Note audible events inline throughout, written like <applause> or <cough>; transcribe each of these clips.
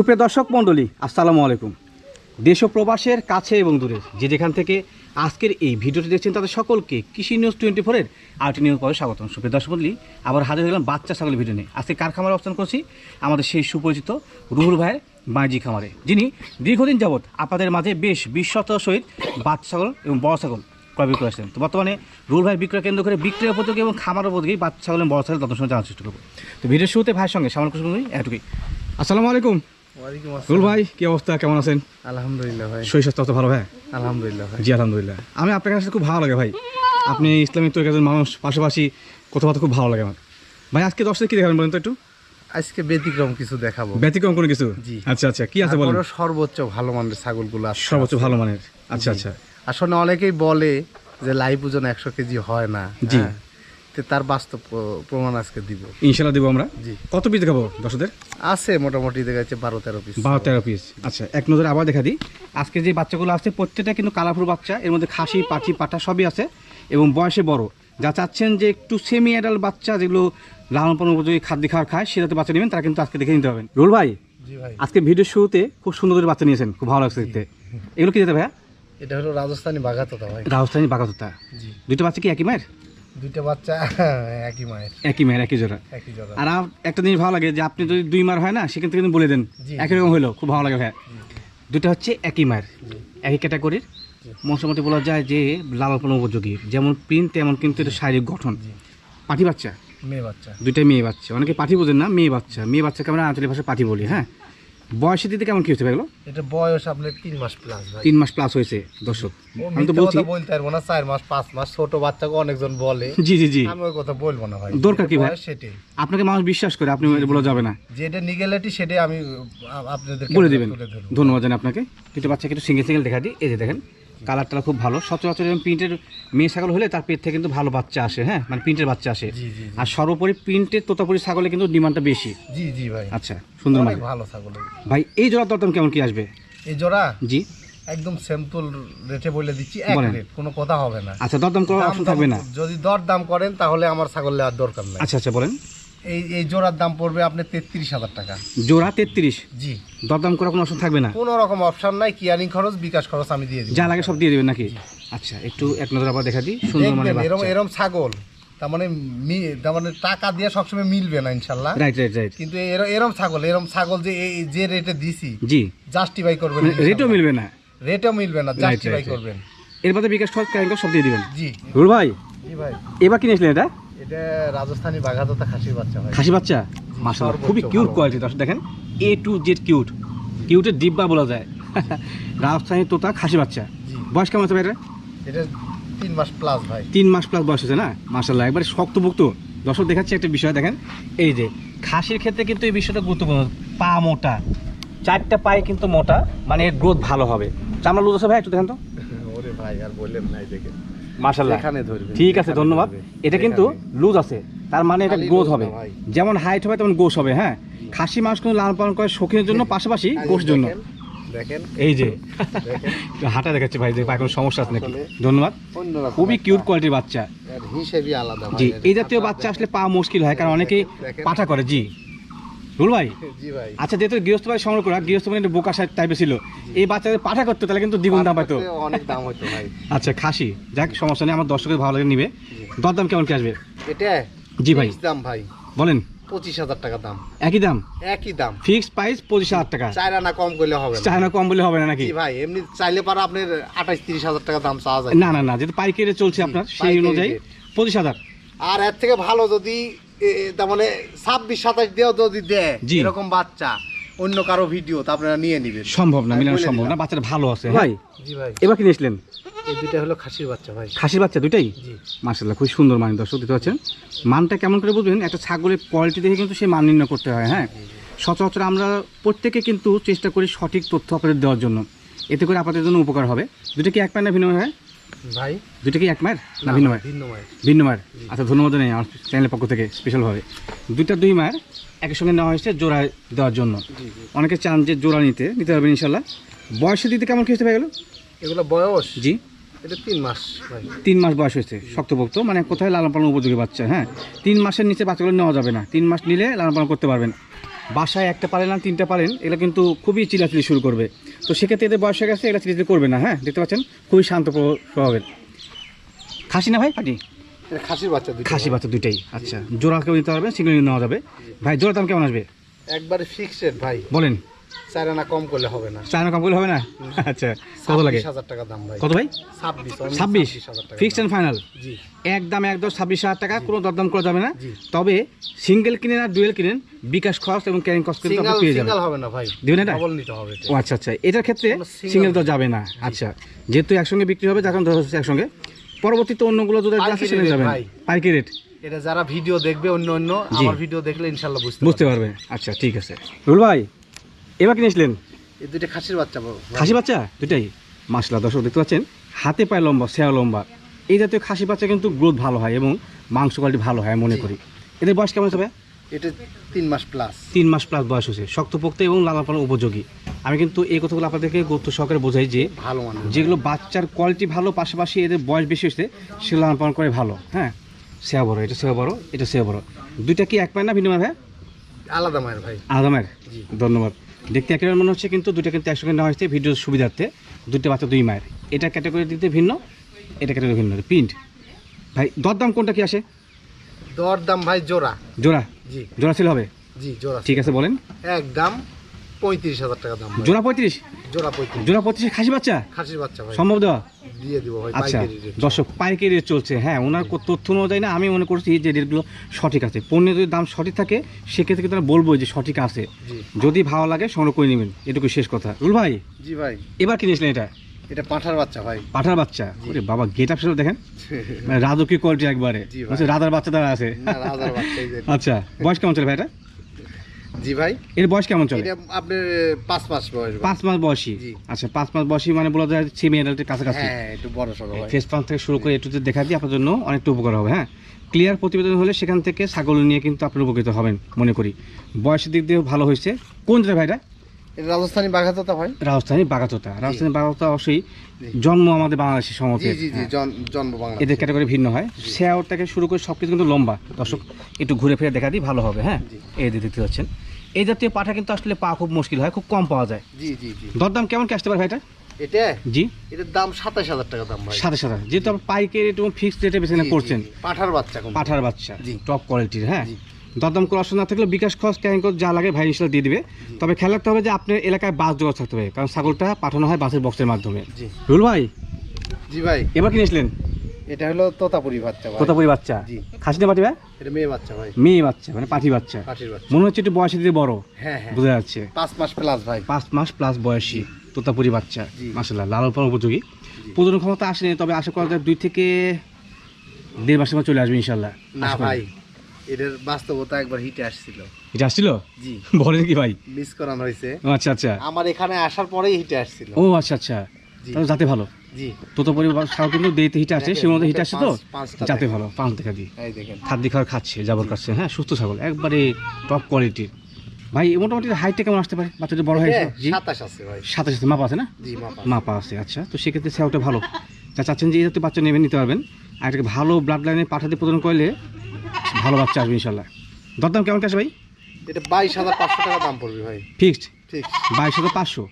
সুপ্রিয় দর্শক মণ্ডলী, আসসালামু আলাইকুম। দেশ প্রবাসের কাছে এবং দূরে, যে যেখান থেকে আজকের এই ভিডিওটি দেখছেন তাদের সকলকে কৃষি নিউজ টোয়েন্টি ফোরের আরটি নিউজ পরে স্বাগতম। সুপ্রিয় দর্শক মণ্ডলী, আবার হাজির হলাম বাচ্চা ছাগলের ভিডিও নিয়ে। আজকে কার খামারে অবস্থান করছি আমাদের সেই সুপরিচিত রুহুল ভাইয়ের মাইজি খামারে, যিনি দীর্ঘদিন যাবৎ আপনাদের মাঝে বেশ বিশ্বত সহিত বাচ্চা ছাগল এবং বড় ছাগল ক্রয় বিক্রয় আসছেন তো বর্তমানে রুহুল ভাই বিক্রয় কেন্দ্র করে বিক্রয় উপযোগী এবং খামার উপযোগী বাচ্চা ছাগল এবং বড় ছাগল তত সময় জানার চেষ্টা করব। তো ভিডিওর শুরুতে ভাইয়ের সঙ্গে সামান্য কিছু এটুকুই আসসালামু আলাইকুম। রুল ভাই কি অবস্থা? কেমন আছেন? আলহামদুলিল্লাহ ভাই। শরীর স্বাস্থ্য তো ভালো ভাই আলহামদুলিল্লাহ জি আলহামদুলিল্লাহ। আমি আপনার কাছে খুব ভালো লাগে ভাই। আপনি ইসলামিক একজন মানুষ পাশাপাশি কথাবার্তা খুব ভালো লাগে আমার। ভাই আজকে দশটা কি দেখাবেন বলেন তো একটু? আজকে ব্যতিক্রম কিছু দেখাবো। ব্যতিক্রম কোনো কিছু? জি। আচ্ছা আচ্ছা কি আছে বলেন? সর্বোচ্চ ভালো মানের ছাগলগুলো সর্বোচ্চ ভালো মানের। আচ্ছা আচ্ছা। আসলে অনেকেই বলে যে লাইভ ওজন একশো কেজি হয় না। জি। তো তার বাস্তব প্রমাণ আজকে দিব। ইনশাল্লাহ দেবো আমরা? জি। কত পিস দেখাবো দর্শকদের? আছে মোটামুটি দেখা যাচ্ছে বারো তেরো পিস বারো তেরো পিস আচ্ছা এক নজরে আবার দেখা দিই। আজকে যে বাচ্চাগুলো আছে প্রত্যেকটা কিন্তু কালারফুল বাচ্চা। এর মধ্যে খাসি পাঠি পাঠা সবই আছে এবং বয়সে বড়। যা চাচ্ছেন যে একটু সেমি অ্যাডাল্ট বাচ্চা যেগুলো লালন পালন উপযোগী খাদ্য খাওয়ার খায় সে যাতে বাচ্চা নেবেন তারা কিন্তু আজকে দেখে নিতে হবেন রুল ভাই জি ভাই। আজকে ভিডিওর শুরুতে খুব সুন্দর করে বাচ্চা নিয়েছেন খুব ভালো লাগছে দেখতে। এগুলো কি যেতে ভাইয়া? এটা হলো রাজস্থানী বাঘাতোতা ভাই। রাজস্থানী বাগাতোতা জি। দুটো বাচ্চা কি একই মায়ের? দুইটা বাচ্চা একই মায়ের। একই মায়ের একই জোড়া। একই জোড়া। আর একটা জিনিস ভালো লাগে যে আপনি যদি দুই মার হয় না সেখান থেকে কিন্তু বলে দেন। একই রকম হইল খুব ভালো লাগে ভাইয়া। দুটো হচ্ছে একই মায়ের একই ক্যাটাগরির। মোটামুটি বলা যায় যে লালন পালন উপযোগী। যেমন প্রিন্ট তেমন কিন্তু এটা শারীরিক গঠন। পাঠি বাচ্চা? মেয়ে বাচ্চা। দুইটাই মেয়ে বাচ্চা। অনেকে পাঠি বোঝেন না মেয়ে বাচ্চা। মেয়ে বাচ্চাকে আমরা আঞ্চলিক ভাষায় পাঠি বলি হ্যাঁ? বয়সের দিতে কেমন কি হচ্ছে ভাইগুলো এটা বয়স আপনার তিন মাস প্লাস ভাই। তিন মাস প্লাস হয়েছে দর্শক। আমি তো বলছি বলতে পারব না চার মাস পাঁচ মাস ছোট বাচ্চাকে অনেকজন বলে। জি জি জি। আমি ওই কথা বলব না ভাই। দরকার কি ভাই? বয়স সেটাই। আপনাকে মানুষ বিশ্বাস করে আপনি বলা যাবে না। যেটা নিগেলিটি সেটাই আমি আপনাদের বলে দেবেন। ধন্যবাদ জানাই আপনাকে। কিন্তু বাচ্চাকে একটু সিঙ্গেল সিঙ্গেল দেখা দিই। এই যে দেখেন কালারটা খুব ভালো। সচরাচর এরকম প্রিন্টের মেয়ে ছাগল হলে তার পেট থেকে কিন্তু ভালো বাচ্চা আসে হ্যাঁ? মানে প্রিন্টের বাচ্চা আসে। আর সর্বোপরি প্রিন্টের তোতাপুরি ছাগলে কিন্তু ডিমান্ডটা বেশি। জি জি ভাই। আচ্ছা সুন্দর মানে ভালো ছাগল ভাই এই জোড়া দরদাম কেমন কি আসবে? এই জোড়া? জি। একদম স্যাম্পল রেটে বলে দিচ্ছি এক রেট কোনো কথা হবে না। আচ্ছা দরদাম করার অপশন থাকবে না। যদি দর দাম করেন তাহলে আমার ছাগল নেওয়ার দরকার নাই। আচ্ছা আচ্ছা বলেন। এই এই জোড়ার দাম পড়বে আপনার তেত্রিশ হাজার টাকা। জোড়া তেত্রিশ? জি। দরদাম করার কোনো অপশন থাকবে না? কোনো রকম অপশন নাই কিয়ারিং খরচ বিকাশ খরচ আমি দিয়ে দিই যা লাগে সব দিয়ে দেবেন নাকি? আচ্ছা একটু এক নজর আবার দেখা দিই সুন্দর মানে এরম এরম ছাগল তার মানে তার মানে টাকা দিয়ে সবসময় মিলবে না ইনশাল্লাহ। রাইট রাইট রাইট কিন্তু এর- এরম ছাগল এরম ছাগল যে এই যে রেটে দিছি জি। জাস্টিফাই করবেন রেটও মিলবে না। রেটও মিলবে না জাস্টিফাই. করবেন। এর মধ্যে বিকাশ খরচ ক্যারিং সব দিয়ে দিবেন। জি। রুল ভাই ভাই। এবার কিনেছিলেন এটা? এটা রাজস্থানী খাসির বাচ্চা খাসি বাচ্চা? মাশাআল্লাহ খুবই কিউট কোয়ালিটি দর্শক দেখেন এ টু জেড কিউট কিউটের ডিব্বা বলা যায়। <laughs> রাজস্থানী তোতা খাসি বাচ্চা। বয়স কেমন আছে এটা তিন মাস প্লাস ভাই। তিন মাস প্লাস বয়স আছে না? মাশাল্লাহ একবারে শক্তভুক্ত দর্শক দেখাচ্ছি একটা বিষয় দেখেন। এই যে খাসির ক্ষেত্রে কিন্তু এই বিষয়টা গুরুত্বপূর্ণ। পা মোটা। চারটা পায়ে কিন্তু মোটা মানে এর গ্রোথ ভালো হবে। চামড়া লুজ আছে ভাই একটু দেখেন তো। <laughs> ওরে ভাই আর বললেন নাই দেখে। মাশাল্লাহ এখানে ধরবে ঠিক আছে ধন্যবাদ। এটা কিন্তু লুজ আছে তার মানে এটা গ্রোথ হবে। যেমন হাইট হবে তেমন গোস হবে হ্যাঁ? খাসি মাংস কিন্তু লালন পালন করে শৌখিনের জন্য পাশাপাশি গোস জন্য। এই যে। হাঁটা দেখাচ্ছে ভাই যে কোনো সমস্যা আছে নাকি। ধন্যবাদ। খুবই কিউট কোয়ালিটির বাচ্চা। জি এই জাতীয় বাচ্চা আসলে পাওয়া মুশকিল হয় কারণ অনেকেই পাঠা করে জি। রুল ভাই? <laughs> জি ভাই। আচ্ছা যেহেতু গৃহস্থ ভাই সংগ্রহ করা গৃহস্থ মানে একটু বোকা টাইপের ছিল। এই বাচ্চাদের পাঠা করতো তাহলে কিন্তু দ্বিগুণ দাম পাইতো। অনেক দাম হতো ভাই। <laughs> আচ্ছা খাসি। যাক সমস্যা নেই আমার দর্শকের ভালো লাগে নিবে। দরদাম কেমন কি আসবে? এটা জি ভাই। দাম ভাই। বলেন। পঁচিশ হাজার টাকা দাম। একই দাম? একই দাম। ফিক্সড প্রাইস পঁচিশ হাজার টাকা। চার আনা কম করলে হবে কম বলে হবে না নাকি? ভাই এমনি চাইলে পারা আপনার আঠাশ তিরিশ হাজার টাকা দাম চাওয়া যায়। না না না যেহেতু পাইকারি চলছে আপনার সেই অনুযায়ী পঁচিশ হাজার। আর এর থেকে ভালো যদি তার মানে ছাব্বিশ সাতাশ দিয়েও যদি দেয়। এরকম বাচ্চা অন্য কারও ভিডিও তা আপনারা নিয়ে নিবেন। সম্ভব না মিলানো সম্ভব না বাচ্চাটা ভালো আছে ভাই জি ভাই। এবার কি নিয়েছিলেন? এই দুইটা হলো খাসির বাচ্চা ভাই। খাসির বাচ্চা দুইটাই? মার্শাল্লাহ খুব সুন্দর মান দর্শক দিতে পারছেন মানটা কেমন করে বুঝবেন? একটা ছাগলের কোয়ালিটি দেখে কিন্তু সেই মান নির্ণয় করতে হয় হ্যাঁ? সচরাচর আমরা প্রত্যেকে কিন্তু চেষ্টা করি সঠিক তথ্য আপনাদের দেওয়ার জন্য। এতে করে আপনাদের জন্য উপকার হবে। দুটো কি এক মায়ের না ভিন্ন হয়? ভাই? কি এক মায়ের? না ভিন্ন মায়ের? ভিন্ন মায়ের। ভিন্ন মায়ের। আচ্ছা ধন্যবাদ নেই আমার চ্যানেলের পক্ষ থেকে স্পেশালভাবে দুইটা দুই মায়ের একই সঙ্গে নেওয়া হয়েছে জোড়া দেওয়ার জন্য। অনেকে চান যে জোড়া নিতে নিতে পারবেন ইনশাল্লাহ বয়সে দিতে কেমন খেতে পেয়ে গেল এগুলো? বয়স? জি। এটা তিন মাস তিন মাস বয়স হয়েছে শক্তপোক্ত। মানে কোথায় লালন পালন উপযোগী বাচ্চা হ্যাঁ? তিন মাসের নিচে বাচ্চাগুলো নেওয়া যাবে না। তিন মাস নিলে লালন পালন করতে পারবেন। বাসায় একটা পারেন না তিনটা পারেন এগুলো কিন্তু খুবই চিলাচিলি শুরু করবে। তো সেক্ষেত্রে এদের বয়স হয়ে গেছে এটা চিরিচিরি করবে না হ্যাঁ? দেখতে পাচ্ছেন? খুবই শান্ত স্বভাবের খাসি না ভাই পাটি? খাসির বাচ্চা দুই খাসি বাচ্চা দুইটাই আচ্ছা। জোড়া কেউ নিতে পারবে সিঙ্গেল নেওয়া যাবে। ভাই জোড়া দাম কেমন আসবে? একবারে ফিক্সড ভাই। বলেন। চার আনা কম করলে হবে না। চায়না কম করলে হবে না? আচ্ছা কত লাগে? হাজার টাকা দাম ভাই। কত ভাই? ছাব্বিশ ছাব্বিশ? ফিক্সড অ্যান্ড ফাইনাল জি। একদম একদম ছাব্বিশ হাজার টাকা কোনো দরদাম করা যাবে না। তবে সিঙ্গেল কিনেন আর ডুয়েল কিনেন বিকাশ খরচ এবং ক্যারিং কস্ট কিন্তু আপনি পেয়ে যাবেন। হবে না ভাই। দিবেন এটা? ডবল নিতে হবে ও আচ্ছা আচ্ছা এটার ক্ষেত্রে সিঙ্গেল তো যাবে না। আচ্ছা যেহেতু একসঙ্গে বিক্রি হবে যখন একসঙ্গে। পরবর্তীতে অন্যগুলো যদি আছে পাইকারি রেট এটা যারা ভিডিও দেখবে অন্য অন্য। আমার ভিডিও দেখলে ইনশাল্লাহ বুঝতে বুঝতে পারবে। আচ্ছা ঠিক আছে। রুল ভাই এবার কিনেছিলেন। এই দুইটা খাসির বাচ্চা বড়। খাসি বাচ্চা? দুটাই মাসলা দর্শক দেখতে পাচ্ছেন? হাতে পায়ে লম্বা সেয়া লম্বা। এই জাতীয় খাসি বাচ্চা কিন্তু গ্রোথ ভালো হয় এবং মাংস কোয়ালিটি ভালো হয় মনে করি। এদের বয়স কেমন হবে? এটা তিন মাস প্লাস তিন মাস প্লাস বয়স হয়েছে। শক্তপোক্ত এবং লালন পালন উপযোগী। আমি কিন্তু এই কথাগুলো আপনাদেরকে গুরুত্ব সহকারে বোঝাই যে ভালো মানে যেগুলো বাচ্চার কোয়ালিটি ভালো পাশাপাশি এদের বয়স বেশি হয়েছে সেগুলো লালন পালন করে ভালো। হ্যাঁ? সেয়া বড় এটা সেয়া বড় এটা সেয়া বড়। দুইটা কি এক পায় না ভিন্ন ভাই? আলাদা মায়ের ভাই। আদামের জি। ধন্যবাদ। দেখতে একই মনে হচ্ছে কিন্তু দুটো কিন্তু একসঙ্গে নেওয়া হয়েছে ভিডিওর সুবিধার্থে। দুটো বাচ্চা দুই মায়ের। এটা ক্যাটাগরি দিতে ভিন্ন এটা ক্যাটাগরি ভিন্ন। প্রিন্ট ভাই দরদাম কোনটা কি আসে? দরদাম ভাই জোড়া। জোড়া? জি। জোড়া সেল হবে? জি জোড়া ঠিক আছে বলেন। একদম। পঁয়ত্রিশ হাজার টাকা দাম ভাই। জোড়া পঁয়ত্রিশ? জোড়া পঁয়ত্রিশ। জোড়া পঁয়ত্রিশ খাসি বাচ্চা? খাসির বাচ্চা ভাই। সম্ভব দেওয়া? দিয়ে দিব ভাই আচ্ছা পাইকারি রেট দর্শক পাইকারি রেট চলছে। হ্যাঁ ওনার কো- তথ্য অনুযায়ী না আমি মনে করছি যে রেটগুলো সঠিক আছে। পণ্যের যদি দাম সঠিক থাকে সেক্ষেত্রে তারা বলব যে সঠিক আছে। জি। যদি ভালো লাগে সংগ্রহ করে নেবেন। এটুকু শেষ কথা। রুল ভাই? জি ভাই। এবার কিনেছিলেন এটা? এটা পাঁঠার বাচ্চা ভাই। পাঠার বাচ্চা? ওরে বাবা গেট আপ দেখেন। মানে রাজকীয় কোয়ালিটি একবারে। জি ভাই। বলছে রাধার বাচ্চা দ্বারা আছে। না, রাজার বাচ্চা এই যে। আচ্ছা বয়স কেমন চলে ভাই এটা? জি ভাই। এর বয়স কেমন চলে? এটা আপনার পাঁচ মাস বয়স। পাঁচ মাস বয়সী? আচ্ছা পাঁচ মাস বয়সী মানে বলা যায় সেমি অ্যাডাল্টের কাছাকাছি। হ্যাঁ একটু বড় সড়ো ফেস পাম্প থেকে শুরু করে একটু দেখা দিয়ে আপনার জন্য অনেকটা উপকার হবে হ্যাঁ? ক্লিয়ার প্রতিবেদন হলে সেখান থেকে ছাগল নিয়ে কিন্তু আপনি উপকৃত হবেন মনে করি। বয়সের দিক দিয়ে ভালো হয়েছে। কোন জায়গায় এটা রাজস্থানি বাঘাতোতা ভাই। রাজস্থানী বাগাতোতা রাজস্থানী বাগাতোতা অবশ্যই জন্ম আমাদের বাংলাদেশের জন- জন্ম এদের ক্যাটাগরি ভিন্ন হয়। শেয়ার থেকে শুরু করে সব কিছু কিন্তু লম্বা। দর্শক একটু ঘুরে ফিরে দেখা দিই ভালো হবে হ্যাঁ। এই দেখতে পাচ্ছেন। এই জাতীয় পাঠা কিন্তু আসলে পাওয়া খুব মুশকিল হয় খুব কম পাওয়া যায়। জি জি জি। দরদাম কেমন কি আসতে পারে ভাইটা? এটা? জি। এটার দাম সাতাশ হাজার টাকা দাম ভাই। সাথে সাথে যেহেতু আপনি পাইকারি এবং ফিক্সড রেটে বেছে করছেন। পাঁঠার বাচ্চা কোন পাঠার বাচ্চা। জি। টপ কোয়ালিটির হ্যাঁ। দরদাম করে অসুবিধা না থাকলে বিকাশ খরচ ক্যারিং খরচ যা লাগে ভাই ইনশাল্লাহ দিয়ে দিবে। তবে খেয়াল রাখতে হবে যে আপনার এলাকায় বাস যোগাযোগ থাকতে হবে কারণ ছাগলটা পাঠানো হয় বাসের বক্সের মাধ্যমে। জি। রুল ভাই? জি ভাই। এবার কিনেছিলেন এটা হলো তোতাপুরি বাচ্চা কোথাপুরি বাচ্চা। খাসি না ভাই? এটা মেয়ে বাচ্চা ভাই। মেয়ে বাচ্চা মানে পাঠি বাচ্চা। মনে হচ্ছে একটু বয়সে দিয়ে বড়। হ্যাঁ হ্যাঁ। বোঝা যাচ্ছে। পাঁচ মাস প্লাস ভাই। পাঁচ মাস প্লাস বয়সী তোতাপুরি বাচ্চা। মাসাল্লাহ লালন পালন উপযোগী। প্রজনন ক্ষমতা আসেনি তবে আশা করা যায় দুই থেকে দেড় মাসের মধ্যে চলে আসবে ইনশাল্লাহ না ভাই এটার বাস্তবতা একবার হিটে আসছিল। এটা আসছিল? জি। <laughs> বলেন কি ভাই? মিস করানো হয়েছে। আচ্ছা আচ্ছা। আমার এখানে আসার পরেই হিটে আসছিল। ও আচ্ছা আচ্ছা। যাতে ভালো। জি। তোতাপুরি সাও কিন্তু দেরিতে হিটে দেখেন, সে মধ্যে হিটে আসছে তো? যাতে ভালো পাঁচ দেখা দিই খাদ্য খাবার খাচ্ছে জাবর খাচ্ছে হ্যাঁ সুস্থ ছাগল একবারে টপ কোয়ালিটির ভাই মোটামুটি হাইটটা কেমন আসতে পারে? বাচ্চাটা বড় হয়েছে জি? সাতাশ আছে ভাই। সাথে সাথে মাপা আছে না? মাপা আছে। আচ্ছা। তো সেক্ষেত্রে সেওটা ভালো। যা চাচ্ছেন যে এই জাতীয় বাচ্চা নেবেন নিতে পারবেন। আর এটাকে ভালো ব্লাড লাইনে পাঠাতে প্রদান করলে ভালো বাচ্চা আসবে ইনশাল্লাহ দরদাম কেমন কাছে ভাই? এটা বাইশ হাজার পাঁচশো টাকা দাম পড়বে ভাই। ফিক্সড ঠিক বাইশ হাজার পাঁচশো?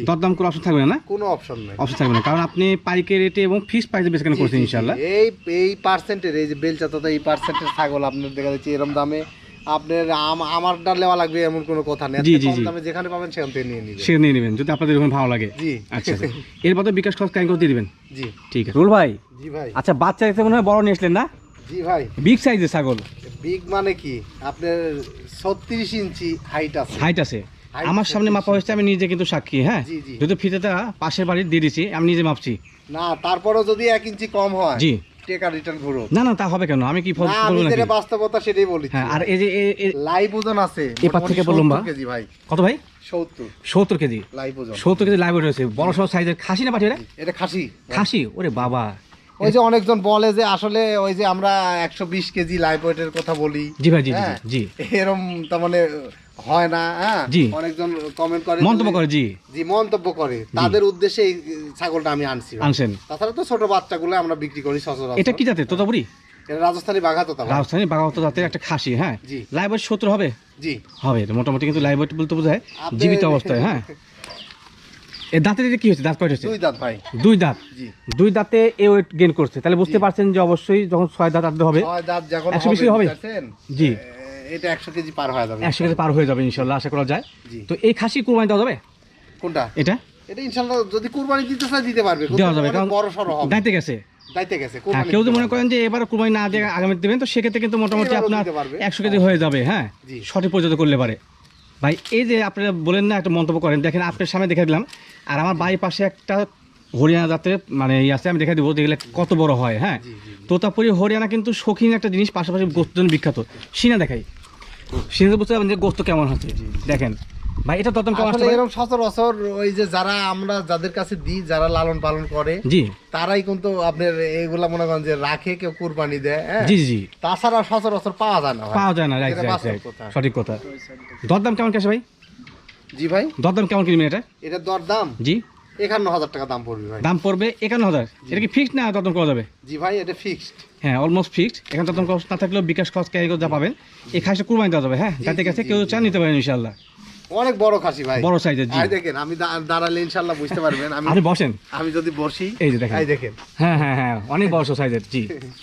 দরদাম করে অপশন থাকবে না? কোনো অপশন নাই। অপশন থাকবে না। কারণ আপনি পাইকারি রেটে এবং ফিক্সড প্রাইসে বেচকেনা করছেন। ইনশাল্লাহ এই এই পার্সেন্টের এই যে বেলচা তথা এই পার্সেন্টের ছাগল আপনার দেখা যাচ্ছে এরম দামে আপনার আম- আমার ডাল নেওয়া লাগবে এমন কোনো কথা নেই। জি, জি, জি। দামে যেখানে পাবেন সেখান থেকে নিয়ে নিবেন। সে নিয়ে নেবেন। যদি আপনাদের এরকম ভালো লাগে। জি। আচ্ছা আচ্ছা। এর মধ্যে বিকাশ খরচ কাইন করে দিয়ে দিবেন। জি। ঠিক আছে। রুল ভাই? জি ভাই। আচ্ছা বাচ্চা দেখতে মনে হয় বড় নিয়ে আসলেন না? জি ভাই। বিগ সাইজের ছাগল। বিগ মানে কি? আপনার ছত্রিশ ইঞ্চি হাইট আছে। হাইট আছে। আমার সামনে মাপা হয়েছে আমি নিজে কিন্তু সাক্ষী হ্যাঁ। যদি ফিতেটা পাশের বাড়ির দিয়ে দিছি আমি নিজে মাপছি। না তারপরেও যদি এক ইঞ্চি কম হয় জি। টেকা রিটার্ন ঘুরো না না তা হবে কেন? আমি কি ফল বলব যেটা বাস্তবতা সেটাই বলেছি হ্যাঁ আর এই যে এ- এ- লাইভ ওজন আছে এপার মোটামুটি থেকে লম্বা? কেজি ভাই। কত ভাই? সত্তর। সত্তর কেজি। লাইভ ওজন। সত্তর কেজি লাইভ রয়েছে বড় সাইজের খাসি না পাঠিয়ে এটা খাসি। খাসি? ওরে বাবা। ওই যে অনেকজন বলে যে আসলে ওই যে আমরা একশো বিশ কেজি লাইভ ওয়েটের কথা বলি। জি ভাই জি জি, হ্যাঁ, জি। এরম তার মানে হয় না হ্যাঁ? অনেকজন কমেন্ট করে মন্তব্য করে জি। জি মন্তব্য করে। তাদের উদ্দেশ্যে এই ছাগলটা আমি আনছি। আনছেন। তাছাড়া তো ছোট বাচ্চাগুলো আমরা বিক্রি করি সচরাচর। এটা কি জাতের? তোতাপুরি? বাঘা রাজস্থানী জাতের একটা খাসি হ্যাঁ? জি। লাইভ ওয়েট সত্তর হবে? জি। হবে এটা মোটামুটি কিন্তু লাইভ ওয়েট বলতে বোঝায় জীবিত অবস্থায় হ্যাঁ? <laughs> দাঁতের এটা কি হচ্ছে? দাঁত কয়টা দুই দাঁত ভাই। দুই দাঁত? দুই দাঁতে এ ওয়েট গেইন করছে। তাহলে বুঝতে পারছেন যে অবশ্যই যখন ছয় দাঁত আনতে হবে ছয় দাঁত যখন 120 হবে? জি। এটা একশো কেজি পার হয়ে যাবে। একশো কেজি পার হয়ে যাবে ইনশাল্লাহ আশা করা যায়। তো এই খাসি কুরবানি দেওয়া যাবে? কোনটা? এটা? এটা ইনশাল্লাহ যদি কুরবানি দিতে চায় দিতে পারবে। দেওয়া যাবে কারণ বড় সড়ো হবে। দাঁতে গেছে। দাইতে গেছে হ্যাঁ কেউ যদি মনে করেন যে এবার কুরবানি না দিয়ে আগামী দেবেন তো সেক্ষেত্রে কিন্তু মোটামুটি আপনার। একশো কেজি হয়ে যাবে হ্যাঁ? সঠিক পর্যন্ত করলে পারে। ভাই এই যে আপনারা বলেন না একটা মন্তব্য করেন দেখেন আপনার সামনে দেখে দিলাম আর আমার বাড়ির পাশে একটা হরিয়ানা জাতের মানে ই আছে আমি দেখে দিব দেখলে কত বড় হয় হ্যাঁ। তোতাপুরি হরিয়ানা কিন্তু শৌখিন একটা জিনিস পাশাপাশি গোস্ত জন্য বিখ্যাত। সিনা দেখাই। সিনাতে বুঝতে পারবেন যে গোস্ত কেমন হচ্ছে? দেখেন। ভাই এটা কেমন আসলে এরকম সচরাচর ওই যে যারা আমরা যাদের কাছে দিই যারা লালন পালন করে জি। তারাই কিন্তু আপনার এগুলা মনে করেন যে রাখে কেউ কুরবানি দেয় হ্যাঁ? জি জি, তাছাড়া সচরাচর পাওয়া যায় না পাওয়া যায় না রাইট রাইট। সঠিক কথা। দরদাম কেমন কেসে ভাই? জি ভাই। দরদাম কেমন কিনবেন এটা? এটা দর দাম জি। একান্ন হাজার টাকা দাম পড়বে ভাই। দাম পড়বে একান্ন হাজার এটা কি ফিক্সড না দরদাম করা যাবে? জি ভাই এটা ফিক্সড হ্যাঁ অলমোস্ট ফিক্সড এখানে দরদাম খরচ না থাকলেও বিকাশ খরচ ক্যারি যা পাবেন এই খাসটা কুরবানি দেওয়া যাবে হ্যাঁ? যাতে কাছে কেউ চান নিতে পারেন ইনশাল্লাহ অনেক বড় খাসি ভাই। বড় সাইজের জি। দেখেন আমি দাঁড়ালে বুঝতে পারবেন। আমি আপনি বসেন। আমি যদি বসি এই যে দেখেন। এই দেখেন। হ্যাঁ হ্যাঁ হ্যাঁ অনেক বড় সাইজের জি। <laughs>